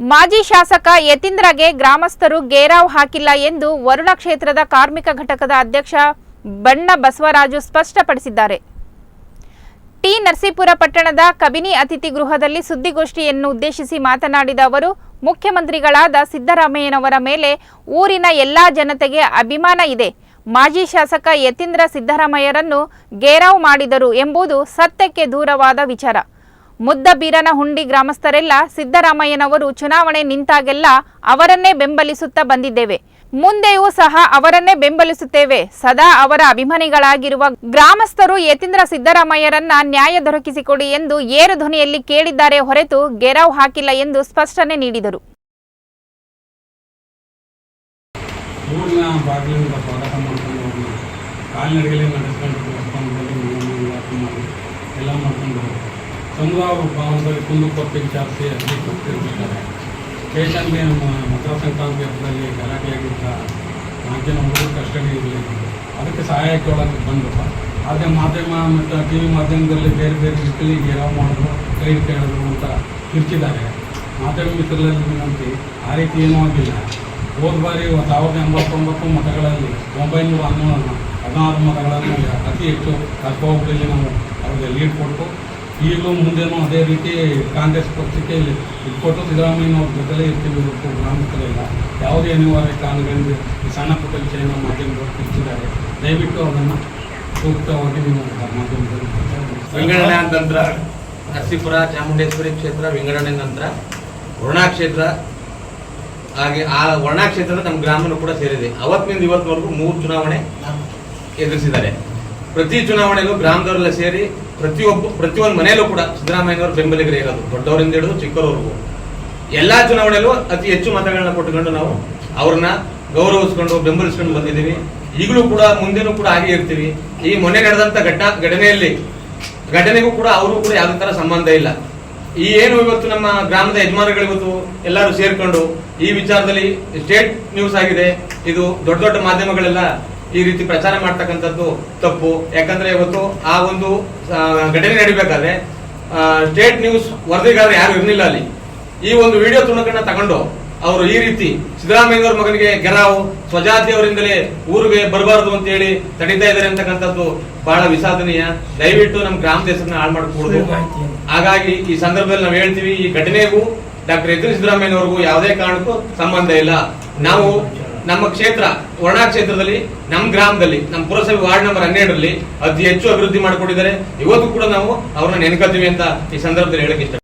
ಮಾಜಿ ಶಾಸಕ ಯತೀಂದ್ರಗೆ ಗ್ರಾಮಸ್ಥರು ಗೇರಾವ್ ಹಾಕಿಲ್ಲ ಎಂದು ವರುಣ ಕ್ಷೇತ್ರದ ಕಾರ್ಮಿಕ ಘಟಕದ ಅಧ್ಯಕ್ಷ ಬಣ್ಣ ಬಸವರಾಜು ಸ್ಪಷ್ಟಪಡಿಸಿದ್ದಾರೆ. ಟಿ. ನರಸೀಪುರ ಪಟ್ಟಣದ ಕಬಿನಿ ಅತಿಥಿ ಗೃಹದಲ್ಲಿ ಸುದ್ದಿಗೋಷ್ಠಿಯನ್ನು ಉದ್ದೇಶಿಸಿ ಮಾತನಾಡಿದ ಅವರು, ಮುಖ್ಯಮಂತ್ರಿಗಳಾದ ಸಿದ್ದರಾಮಯ್ಯನವರ ಮೇಲೆ ಊರಿನ ಎಲ್ಲಾ ಜನತೆಗೆ ಅಭಿಮಾನ ಇದೆ. ಮಾಜಿ ಶಾಸಕ ಯತೀಂದ್ರ ಸಿದ್ದರಾಮಯ್ಯರನ್ನು ಗೇರಾವ್ ಮಾಡಿದರು ಎಂಬುದು ಸತ್ಯಕ್ಕೆ ದೂರವಾದ ವಿಚಾರ. ಮುದ್ದಬೀರನ ಹುಂಡಿ ಗ್ರಾಮಸ್ಥರೆಲ್ಲ ಸಿದ್ದರಾಮಯ್ಯನವರು ಚುನಾವಣೆ ನಿಂತಾಗೆಲ್ಲ ಅವರನ್ನೇ ಬೆಂಬಲಿಸುತ್ತಾ ಬಂದಿದ್ದೇವೆ. ಮುಂದೆಯೂ ಸಹ ಅವರನ್ನೇ ಬೆಂಬಲಿಸುತ್ತೇವೆ. ಸದಾ ಅವರ ಅಭಿಮಾನಿಗಳಾಗಿರುವ ಗ್ರಾಮಸ್ಥರು ಯತೀಂದ್ರ ಸಿದ್ದರಾಮಯ್ಯರನ್ನ ನ್ಯಾಯ ದೊರಕಿಸಿಕೊಡಿ ಎಂದು ಏರು ಧ್ವನಿಯಲ್ಲಿ ಕೇಳಿದ್ದಾರೆ ಹೊರತು ಗೆರವ್ ಹಾಕಿಲ್ಲ ಎಂದು ಸ್ಪಷ್ಟನೆ ನೀಡಿದರು. ಎಲ್ಲ ಭವನದಲ್ಲಿ ಕುಂದು ಕೊಟ್ಟು ವಿಚಾರಿಸಿ ಅಲ್ಲಿ ಕೊಟ್ಟಿರ್ತಾರೆ ಸ್ಟೇಷನ್ಗೆ ನಮ್ಮ ಮಕರ ಸಂಕ್ರಾಂತಿ ಹಬ್ಬದಲ್ಲಿ ಗಲಾಟೆಯಾಗಿದ್ದ ನಾಲ್ಕು ಜನ ಹುಡುಗರು ಕಸ್ಟಡಿ ಇರಲಿ ಅದಕ್ಕೆ ಸಹಾಯಕ್ಕೆ ಒಳಗೆ ಬಂದಪ್ಪ ಆದರೆ ಮಾಧ್ಯಮ ಮತ್ತು ಟಿ ವಿ ಮಾಧ್ಯಮದಲ್ಲಿ ಬೇರೆ ಬೇರೆ ರೀತಿಯಲ್ಲಿ ಗೆರಾವ್ ಮಾಡಿದ್ರು ಕೈ ಕೇಳಿದ್ರು ಅಂತ ತಿರ್ಚಿದ್ದಾರೆ ಮಾಧ್ಯಮ ಮಿತ್ರರಲ್ಲಿ ವಿನಂತಿ, ಆ ರೀತಿ ಏನೂ ಆಗಿಲ್ಲ. ಹೋದ ಬಾರಿ ಸಾವಿರದ ಎಂಬತ್ತೊಂಬತ್ತು ಮತಗಳಲ್ಲಿ ಒಂಬೈನೂರ ಹನ್ನೊಂದು ಹದಿನಾರು ಮತಗಳನ್ನು ಅತಿ ಹೆಚ್ಚು ಕಲ್ಪೋಬಳಿಯಲ್ಲಿ ನಾವು ಅವ್ರಿಗೆ ಲೀಡ್ ಕೊಟ್ಟು ಈಗಲೂ ಮುಂದೇನೂ ಅದೇ ರೀತಿ ಕಾಂಗ್ರೆಸ್ ಪಕ್ಷಕ್ಕೆ ಕೊಟ್ಟು ಸಿದ್ದರಾಮಯ್ಯನವ್ರ ಜೊತೆಲೇ ಇರ್ತೀವಿ ಇವತ್ತು ಗ್ರಾಮಸ್ಥರೆಲ್ಲ ಯಾವುದೇ ಅನಿವಾರ್ಯ ಕಾರಣಗಳಿಂದ ಈ ಸಣ್ಣ ಪುಟ್ಟ ವಿಷಯನ ಮಾಧ್ಯಮದವರು ತಿಳಿಸಿದ್ದಾರೆ. ದಯವಿಟ್ಟು ಅದನ್ನು ಸೂಕ್ತವಾಗಿ ನೀವು ಮಾಧ್ಯಮದಲ್ಲಿ ವಿಂಗಡಣೆ ಅಂತಂದ್ರ ನರಸೀಪುರ, ಚಾಮುಂಡೇಶ್ವರಿ ಕ್ಷೇತ್ರ ವಿಂಗಡಣೆ ನಂತರ ವರ್ಣಾ ಕ್ಷೇತ್ರ, ಹಾಗೆ ಆ ವರ್ಣಾ ಕ್ಷೇತ್ರ ನಮ್ಮ ಗ್ರಾಮನೂ ಕೂಡ ಸೇರಿದೆ. ಅವತ್ತಿನಿಂದ ಇವತ್ತಿನವರೆಗೂ ಮೂರು ಚುನಾವಣೆ ಎದುರಿಸಿದ್ದಾರೆ. ಪ್ರತಿ ಚುನಾವಣೆಗೂ ಗ್ರಾಮದವರೆಲ್ಲ ಸೇರಿ ಪ್ರತಿಯೊಬ್ಬ ಪ್ರತಿಯೊಂದು ಮನೆಯಲ್ಲೂ ಕೂಡ ಸಿದ್ದರಾಮಯ್ಯನವರು ಬೆಂಬಲಿಗರೇ ಇರೋದು. ದೊಡ್ಡವರಿಂದ ಹಿಡಿದು ಚಿಕ್ಕವರವರೆಗೂ. ಎಲ್ಲಾ ಚುನಾವಣೆಯಲ್ಲೂ ಅತಿ ಹೆಚ್ಚು ಮತಗಳನ್ನ ಕೊಟ್ಟುಕೊಂಡು ನಾವು ಅವ್ರನ್ನ ಗೌರವಿಸ್ಕೊಂಡು, ಬೆಂಬಲಿಸ್ಕೊಂಡು ಬಂದಿದ್ದೀವಿ. ಈಗಲೂ ಕೂಡ ಮುಂದೆನೂ ಕೂಡ ಹಾಗೆ ಇರ್ತೀವಿ. ಈ ಮೊನ್ನೆ ನಡೆದಂತ ಘಟನಾ ಘಟನೆಯಲ್ಲಿ ಘಟನೆಗೂ ಕೂಡ ಅವರು ಕೂಡ ಯಾವುದೇ ತರ ಸಂಬಂಧ ಇಲ್ಲ. ಈ ಏನು ಇವತ್ತು ನಮ್ಮ ಗ್ರಾಮದ ಯಜಮಾನಗಳು ಇವತ್ತು ಎಲ್ಲರೂ ಸೇರ್ಕೊಂಡು ಈ ವಿಚಾರದಲ್ಲಿ ಸ್ಟೇಟ್ ನ್ಯೂಸ್ ಆಗಿದೆ. ಇದು ದೊಡ್ಡ ದೊಡ್ಡ ಮಾಧ್ಯಮಗಳೆಲ್ಲ ಈ ರೀತಿ ಪ್ರಚಾರ ಮಾಡ್ತಕ್ಕಂಥದ್ದು ತಪ್ಪು. ಯಾಕಂದ್ರೆ ಇವತ್ತು ಆ ಒಂದು ಘಟನೆ ನಡಿಬೇಕಾದ್ರೆ ಸ್ಟೇಟ್ ನ್ಯೂಸ್ ವರದಿಗಾರರು ಯಾರು ಇರಲಿಲ್ಲ ಅಲ್ಲಿ. ಈ ಒಂದು ವಿಡಿಯೋ ತುಣುಕನ್ನ ತಗೊಂಡು ಅವರು ಈ ರೀತಿ ಸಿದ್ದರಾಮಯ್ಯನವರ ಮಗನಿಗೆ ಗೆರಾವು ಸ್ವಜಾತಿಯವರಿಂದಲೇ ಊರಿಗೆ ಬರಬಾರದು ಅಂತ ಹೇಳಿ ತಡೀತಾ ಇದ್ದಾರೆ ಅಂತಕ್ಕಂಥದ್ದು ಬಹಳ ವಿಷಾದನೀಯ. ದಯವಿಟ್ಟು ನಮ್ಮ ಗ್ರಾಮ ದೇಶನ ಹಾಳು ಮಾಡಕೂಡದು ಹಾಗಾಗಿ ಈ ಸಂದರ್ಭದಲ್ಲಿ ನಾವು ಹೇಳ್ತೀವಿ ಈ ಘಟನೆಗೂ ಡಾಕ್ಟರ್ ಎದುರು ಸಿದ್ದರಾಮಯ್ಯನವರಿಗೂ ಯಾವುದೇ ಕಾರಣಕ್ಕೂ ಸಂಬಂಧ ಇಲ್ಲ. ನಾವು ನಮ್ಮ ಕ್ಷೇತ್ರ, ವರ್ಣಾ ಕ್ಷೇತ್ರದಲ್ಲಿ ನಮ್ಮ ಗ್ರಾಮದಲ್ಲಿ ನಮ್ಮ ಪುರಸಭೆ ವಾರ್ಡ್ ನಂಬರ್ ಹನ್ನೆರಡರಲ್ಲಿ ಅತಿ ಹೆಚ್ಚು ಅಭಿವೃದ್ಧಿ ಮಾಡಿಕೊಂಡಿದ್ದಾರೆ ಇವತ್ತು ಕೂಡ ನಾವು ಅವ್ರನ್ನ ನೆನಕತ್ತೀವಿ ಅಂತ ಈ ಸಂದರ್ಭದಲ್ಲಿ ಹೇಳಕ್ ಇಷ್ಟ